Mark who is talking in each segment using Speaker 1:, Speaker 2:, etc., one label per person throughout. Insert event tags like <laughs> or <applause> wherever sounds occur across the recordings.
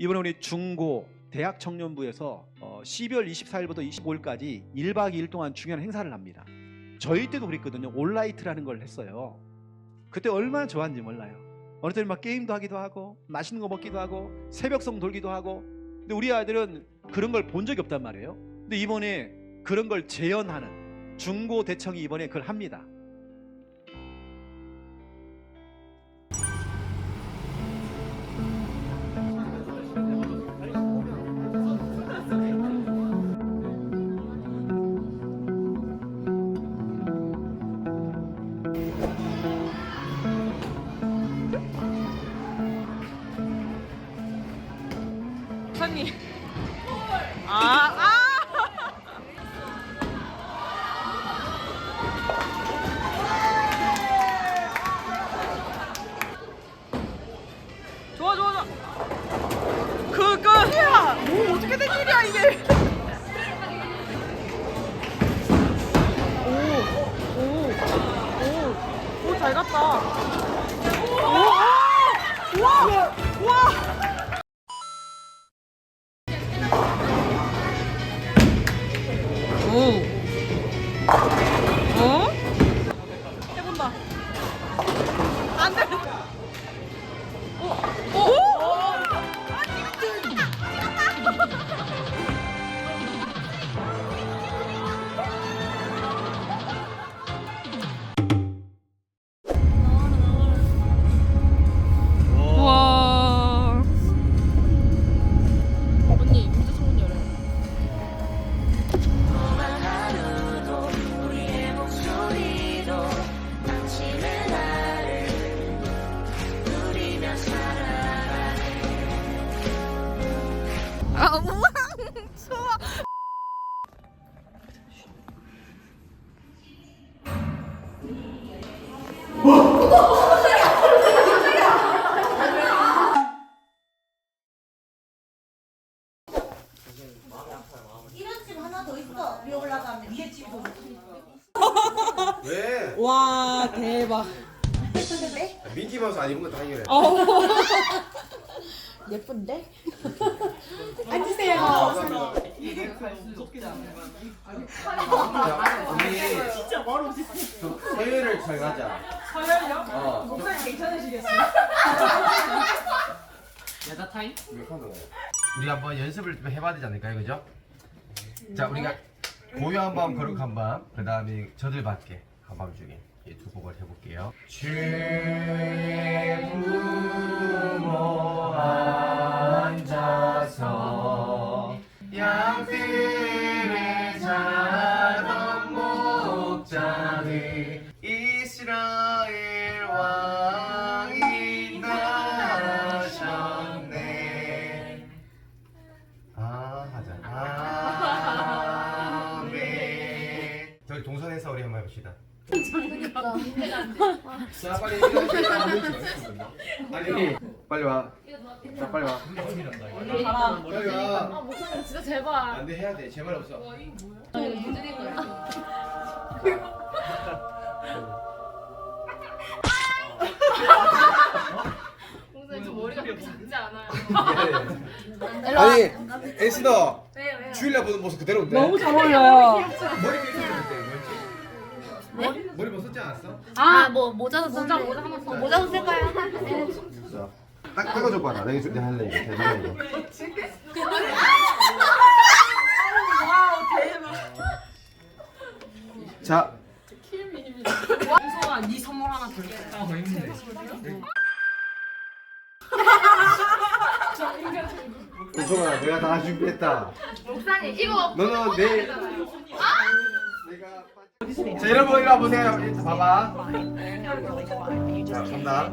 Speaker 1: 이번에 우리 중고 대학 청년부에서 어, 12월 24일부터 25일까지 1박 2일 동안 중요한 행사를 합니다. 저희 때도 그랬거든요. 온라이트라는 걸 했어요. 그때 얼마나 좋았는지 몰라요. 어느 때는 막 게임도 하기도 하고 맛있는 거 먹기도 하고 새벽송 돌기도 하고 근데 우리 아이들은 그런 걸 본 적이 없단 말이에요. 근데 이번에 그런 걸 재현하는 중고 대청이 이번에 그걸 합니다.
Speaker 2: 야! 뭐, 어떻게 된 일이야, 이게? 오, 오, 오, 오, 잘 갔다. 오, 아! 와! 와! 아, 우 <laughs>
Speaker 3: 우리 진짜 바로 서열을 잘 가자. 서열요? 어. 목소리 괜찮으시겠어요? <laughs> 야자 타임? 우리 한번 연습을 좀 해봐야 되지 않을까요, 그죠? 자, 우리가 고요 한 번, 거룩 한 번, 그 다음에 저들 밖에 한밤 중에 이 두 곡을 해볼게요. 주의 부모 앉아서 양들을 자던 목자들 이스라엘 왕이 나셨네 아 하자 아멘 저희 동선에서 우리 한번 해봅시다 자 빨리. 아니 빨리 와. 자 빨리 와. 빨리 와.
Speaker 4: 목소리 진짜 제발.
Speaker 3: 안돼 해야 돼. 제발 없어.
Speaker 4: 목소리 저 머리가 그렇게 작지 않아요.
Speaker 3: 아니 에스더
Speaker 4: 왜요 왜요?
Speaker 3: 주일날 보는 모습 그대로인데.
Speaker 2: 너무 잘 어울려요.
Speaker 3: 머리 뭐였지? 머리 머리 벗었지 않았어?
Speaker 5: 아, 뭐 모자도
Speaker 4: 모자. 모자 하나 써.
Speaker 5: 모자도 쓸까요?
Speaker 3: 자, 딱 떼어줘 봐라. 내가 내가 할래 이거. 대단해 이거. 자,
Speaker 4: 윤소아 네 선물 하나 줄게.
Speaker 3: 우성아 내가 다 준비했다.
Speaker 4: 목사님 이거
Speaker 3: 너는 내일 내가 자 여러분 이리 와보세요. 이리 봐봐. 자 간다.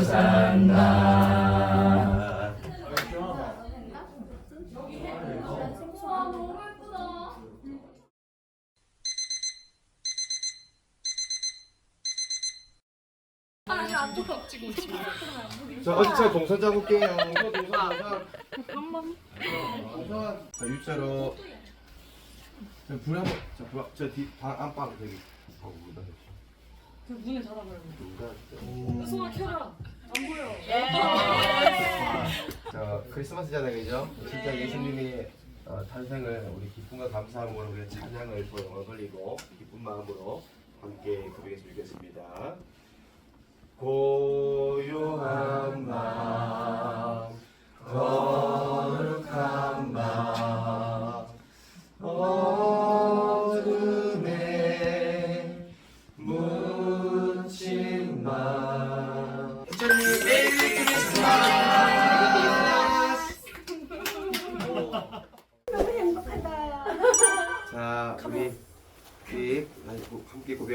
Speaker 3: 잘도 잔다. 자, 어디 차 동선 잡을게요. 동선, 동선. 동선. 자, 유자로. 자, 불 한번, 자, 불, 저 뒤, 방, 안방, 저기. 어, 문닫
Speaker 4: 그 문을 닫아버려.
Speaker 3: 문 닫았어.
Speaker 4: 손을 켜라. 안 보여.
Speaker 3: 자, 크리스마스잖아요, 그죠? 진짜 예수님의 어, 탄생을 우리 기쁨과 감사함으로 우리 찬양을 소용을 걸리고 기쁜 마음으로 함께 고백했으면 좋겠습니다. 고요한 마음, 거룩한 어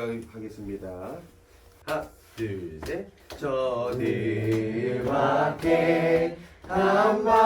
Speaker 3: 고백하겠습니다. 하나, 둘, 셋. 저들밖에 한밤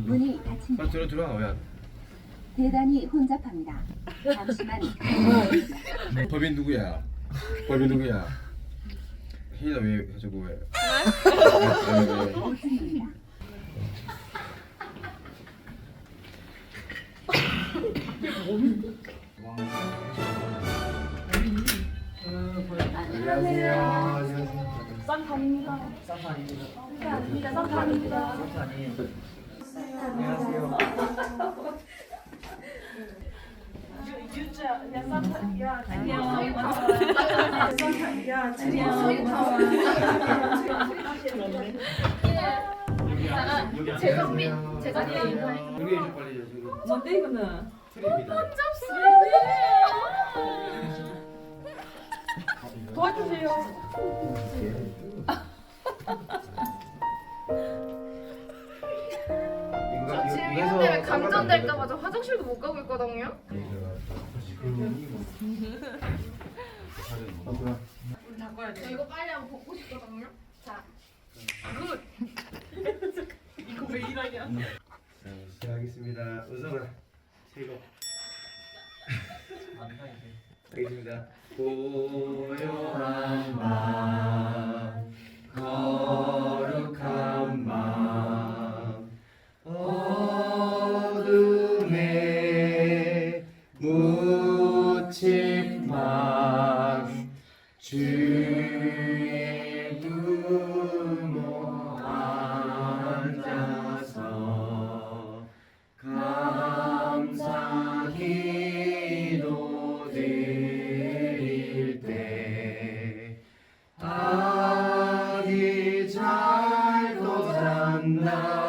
Speaker 6: 문이 닫힙니다.
Speaker 3: 자, 들어 들어와 오야.
Speaker 6: 대단히 혼잡합니다. 잠시만
Speaker 3: 법인 누구야? 법인 누구야? 혜인아 왜 저거 왜? 왜, 왜, 왜?
Speaker 6: 오승입니다.
Speaker 3: 안녕하세요.
Speaker 4: 제작비 제작비
Speaker 3: 우리 좀 빨리 줘. 저기
Speaker 4: 뭔데 이거는?
Speaker 3: 트립이다.
Speaker 4: 도와주세요.
Speaker 3: 이거
Speaker 7: 지금 이것 때문에 감전될까봐 저 화장실도 못 가고 있거든요. 저
Speaker 4: 돼.
Speaker 7: 이거 빨리 한번 벗고 싶거든요. 자, <laughs>
Speaker 4: 이거
Speaker 3: 시작하겠습니다. 우선은 최고. 알겠습니다. 고요한 마 now.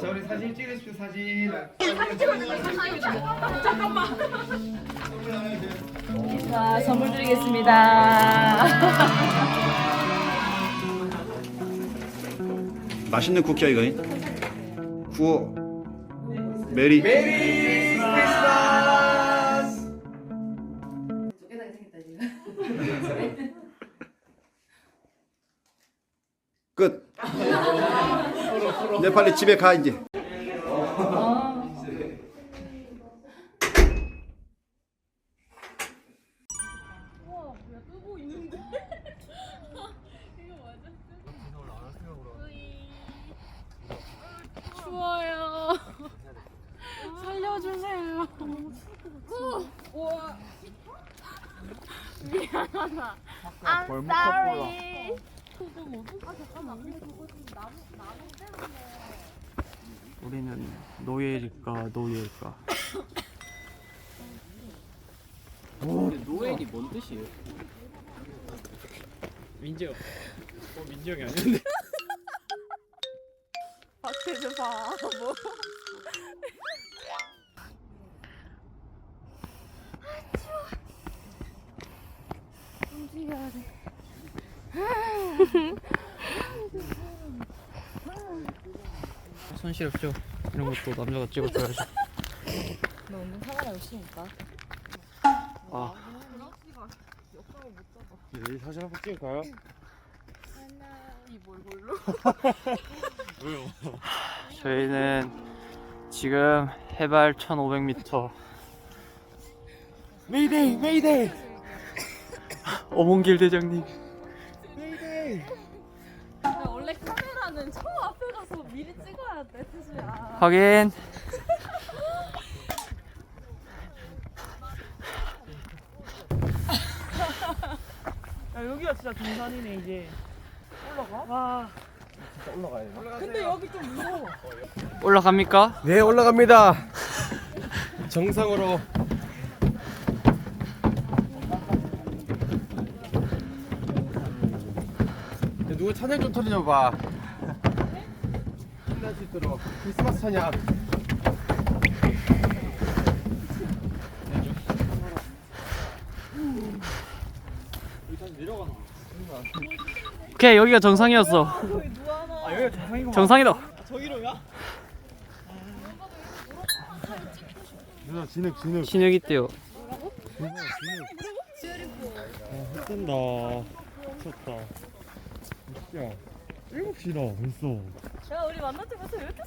Speaker 3: 자 우리 사진 찍으십시오 사진.
Speaker 4: 자, 선물 드리겠습니다.
Speaker 1: 맛있는 쿠키야 이거. 구워. 메리.
Speaker 3: 메리
Speaker 1: 내 빨리 집에 가 이제.
Speaker 7: 추워요. 살려주세요. 우와. 미안하다. I'm sorry.
Speaker 8: 우리는 노예일까 노예일까? 노예이 뭔 뜻이에요? 민재 형. 어 민재 형이 아닌데.
Speaker 2: 박태주 바보.
Speaker 7: 움직여야 돼.
Speaker 8: 손시렵죠? 이런 것도 남자가 찍어줘야지.
Speaker 2: 너 운동 카메라 없으니까.
Speaker 8: 아. 네, 사진 한번 찍을까요? 왜요? 저희는 지금 해발 1,500m. 메이데이, 메이데이. 어몽길 대장님.
Speaker 7: 원래 카메라는 가서 미리 찍어야 돼, 태수야.
Speaker 8: 확인.
Speaker 2: 야 여기가 진짜 등산이네 이제. 올라가? 와. 근데 여기 좀 무서워.
Speaker 8: 올라갑니까?
Speaker 3: 네 올라갑니다. 정상으로. 야, 누가 찬양 좀 틀어줘봐. 신날 수 있도록 크리스마스 찬양.
Speaker 8: 오케이 여기가 정상이었어.
Speaker 2: 아 여기가 정상이구만.
Speaker 8: 정상이다.
Speaker 2: 저기로야?
Speaker 9: 누나 진흙 진흙
Speaker 8: 신혁 있대요.
Speaker 9: 뜬다 미쳤다 야 7시다 벌써
Speaker 2: 야 우리 만날 때 벌써 이렇게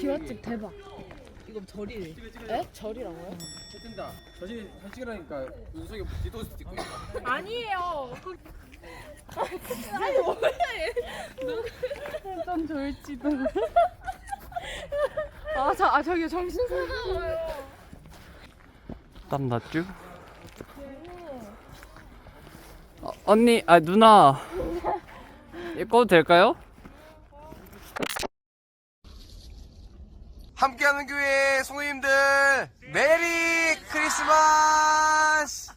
Speaker 7: 기와집 대박.
Speaker 2: 이거 절이래. 에? 절이라고요?
Speaker 3: 뜬다. 사진 사진 찍으라니까 윤석이 뒤도 찍고 있어.
Speaker 7: 아니에요. 그
Speaker 2: 아니 뭐야 얘.
Speaker 7: 어떤 졸지도. 아, 자, 아 저기 정신 사나워요.
Speaker 8: 땀 났죠? 어, 언니, 아 누나. 읽어도 될까요?
Speaker 3: 함께하는 교회 성도님들 메리 크리스마스.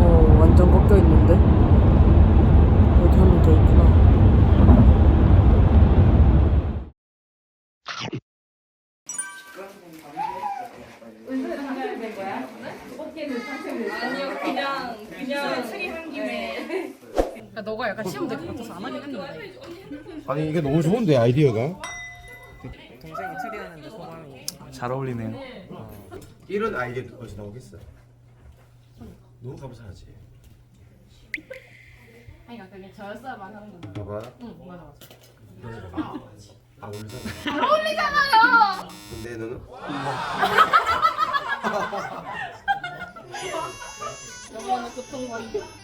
Speaker 2: 어 완전 꺾여 있는데. 여기 하면 돼 있구나.
Speaker 4: 아니요, 그냥, 그냥 책임한 김에.
Speaker 7: 너가 약간 시험 될것 같아서 안 하긴 했는데.
Speaker 9: 아니 이게 너무 좋은데 아이디어가
Speaker 2: 동생이 추리하는데 소감이.
Speaker 8: 잘 어울리네요.
Speaker 3: 이런 아이디어 어디서 나오겠어? 너무 감사하지.
Speaker 7: 아니, 그러니까 그게 저였어야만 하는 건데.
Speaker 3: 봐봐.
Speaker 7: 응, 맞아, 맞아.
Speaker 3: 아, 어울리잖아.
Speaker 7: 잘 어울리잖아요.
Speaker 3: 근데 너는? <laughs> <laughs> 너무나 고통받는